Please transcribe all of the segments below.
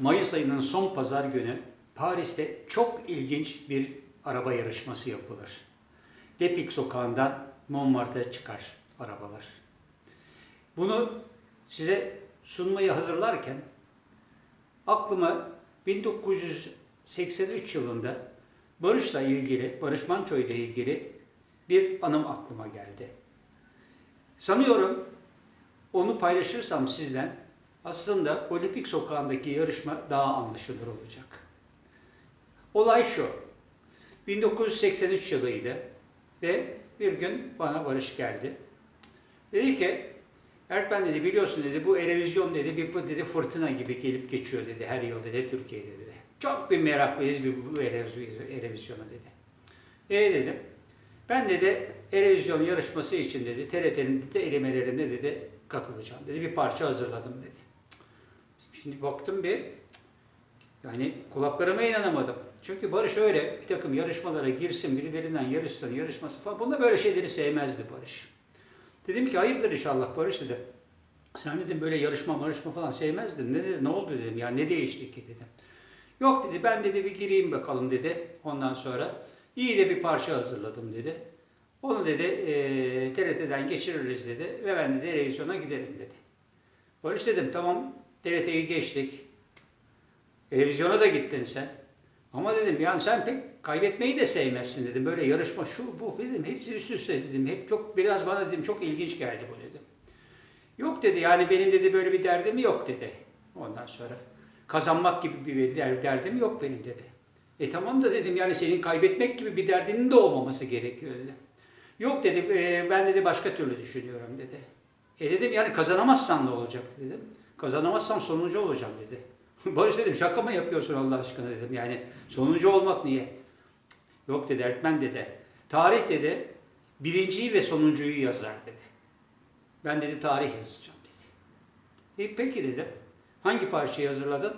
Mayıs ayının son pazar günü Paris'te çok ilginç bir araba yarışması yapılır. Lepik sokağından Montmartre'e çıkar arabalar. Bunu size sunmayı hazırlarken aklıma 1983 yılında Barış'la ilgili, Barış Manço ilgili bir anım aklıma geldi. Sanıyorum onu paylaşırsam sizden aslında Olimpik Sokağı'ndaki yarışma daha anlaşılır olacak. Olay şu. 1983 yılıydı ve bir gün bana Barış geldi. Dedi ki Erkben dedi biliyorsun dedi bu Erevizyon dedi bir dedi fırtına gibi gelip geçiyor dedi her yıl dedi Türkiye'de dedi. Çok bir meraklıyız bir bu Erevizyona dedi. E dedim. Ben dedi Erevizyon yarışması için dedi TRT'nin dedi, elemelerinde dedi katılacağım dedi. Bir parça hazırladım dedi. Şimdi baktım bir yani kulaklarıma inanamadım. Çünkü Barış öyle bir takım yarışmalara girsin, birilerinden yarışsın, yarışması falan. Bunda böyle şeyleri sevmezdi Barış. Dedim ki hayırdır inşallah Barış dedi. Sen dedim böyle yarışma marışma falan sevmezdin. Ne, dedi, ne oldu dedim ya ne değişti ki dedim. Yok dedi ben dedi bir gireyim bakalım dedi. Ondan sonra iyi de bir parça hazırladım dedi. Onu dedi e, TRT'den geçiririz dedi ve ben de televizyona giderim dedi. Barış dedim tamam TRT'yi geçtik. Televizyona da gittin sen. Ama dedim yani sen pek kaybetmeyi de sevmezsin dedim. Böyle yarışma şu bu dedim. Hepsi üst üste dedim. Hep çok biraz bana dedim çok ilginç geldi bu dedim. Yok dedi yani benim dedi böyle bir derdim yok dedi. Ondan sonra kazanmak gibi bir der- derdim yok benim dedi. E tamam da dedim yani senin kaybetmek gibi bir derdinin de olmaması gerekiyor dedi. Yok dedi "e, ben dedi başka türlü düşünüyorum dedi. E dedim yani kazanamazsan ne olacak dedim. Kazanamazsam sonuncu olacağım dedi. Barış dedim şaka mı yapıyorsun Allah aşkına dedim yani sonuncu olmak niye? Yok dedi Erkmen dedi. Tarih dedi birinciyi ve sonuncuyu yazar dedi. Ben dedi tarih yazacağım dedi. E peki dedim. Hangi parçayı hazırladın?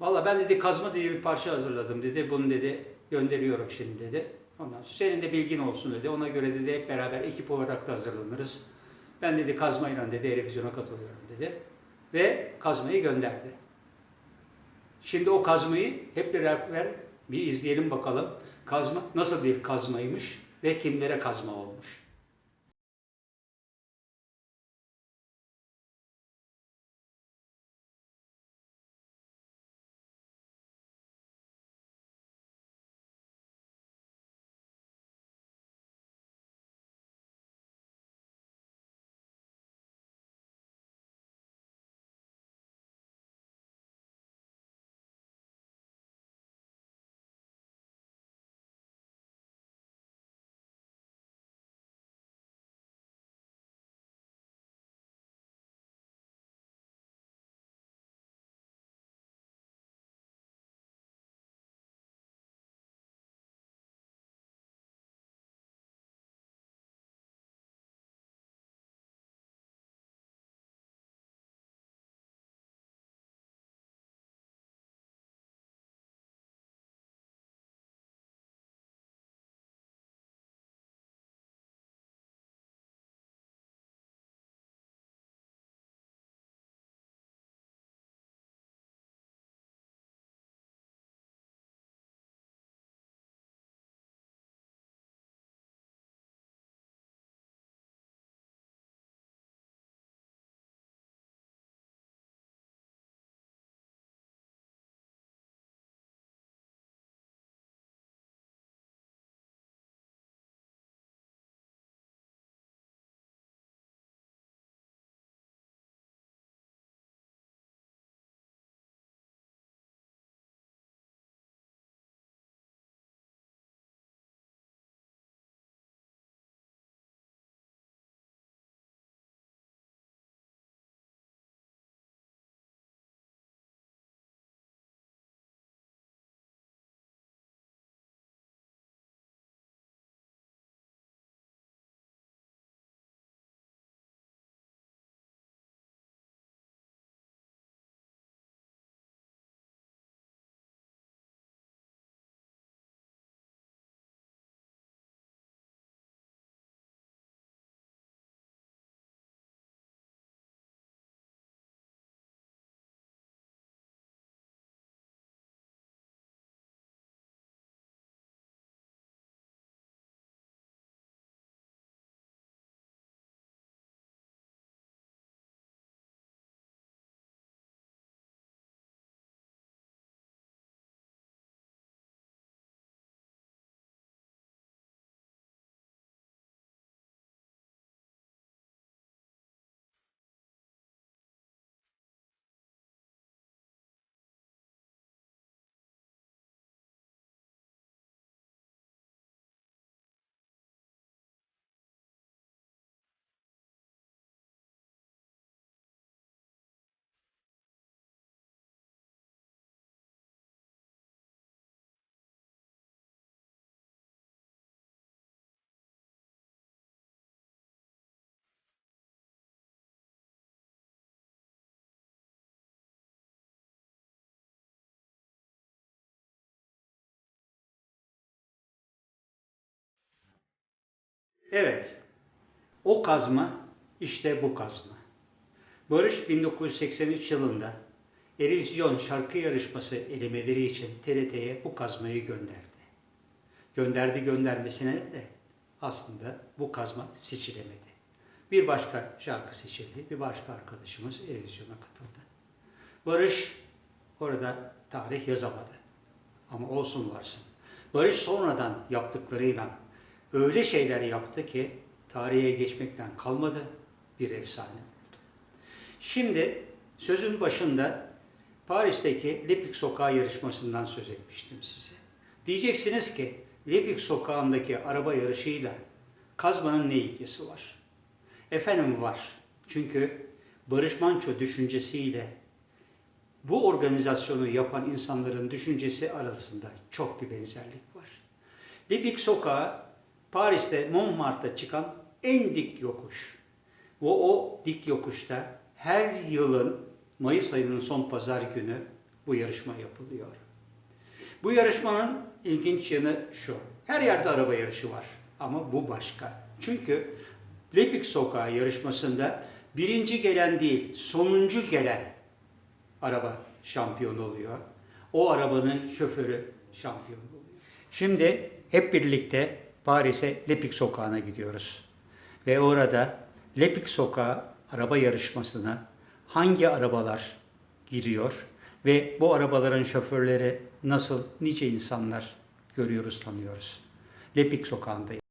Valla ben dedi kazma diye bir parça hazırladım dedi. Bunu dedi gönderiyorum şimdi dedi. Ondan sonra senin de bilgin olsun dedi. Ona göre dedi hep beraber ekip olarak da hazırlanırız. Ben dedi kazmayla dedi televizyona katılıyorum dedi. Ve kazmayı gönderdi. Şimdi o kazmayı hep beraber bir izleyelim bakalım. Kazma nasıl bir kazmaymış ve kimlere kazma olmuş. Evet. O kazma işte bu kazma. Barış 1983 yılında Erivizyon şarkı yarışması elemeleri için TRT'ye bu kazmayı gönderdi. Gönderdi göndermesine de aslında bu kazma seçilemedi. Bir başka şarkı seçildi. Bir başka arkadaşımız Erevizyon'a katıldı. Barış orada tarih yazamadı. Ama olsun varsın. Barış sonradan yaptıklarıyla öyle şeyler yaptı ki tarihe geçmekten kalmadı bir efsane oldu. Şimdi sözün başında Paris'teki Lepik Sokağı yarışmasından söz etmiştim size. Diyeceksiniz ki Lepik Sokağı'ndaki araba yarışıyla kazmanın ne ilgisi var? Efendim var. Çünkü Barış Manço düşüncesiyle bu organizasyonu yapan insanların düşüncesi arasında çok bir benzerlik var. Lipik Sokağı Paris'te Montmartre'da çıkan en dik yokuş. Ve o dik yokuşta her yılın Mayıs ayının son pazar günü bu yarışma yapılıyor. Bu yarışmanın ilginç yanı şu. Her yerde araba yarışı var ama bu başka. Çünkü Lepik Sokağı yarışmasında birinci gelen değil, sonuncu gelen araba şampiyon oluyor. O arabanın şoförü şampiyon oluyor. Şimdi hep birlikte Paris'e Lepik Sokağı'na gidiyoruz. Ve orada Lepik Sokağı araba yarışmasına hangi arabalar giriyor ve bu arabaların şoförleri nasıl nice insanlar görüyoruz, tanıyoruz. Lepik Sokağı'ndayız.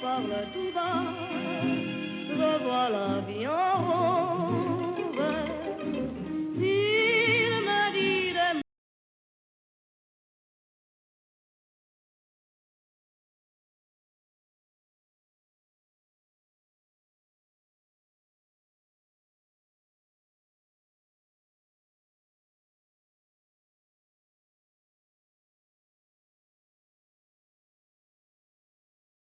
parle tout bas. Je vois la vie en rose.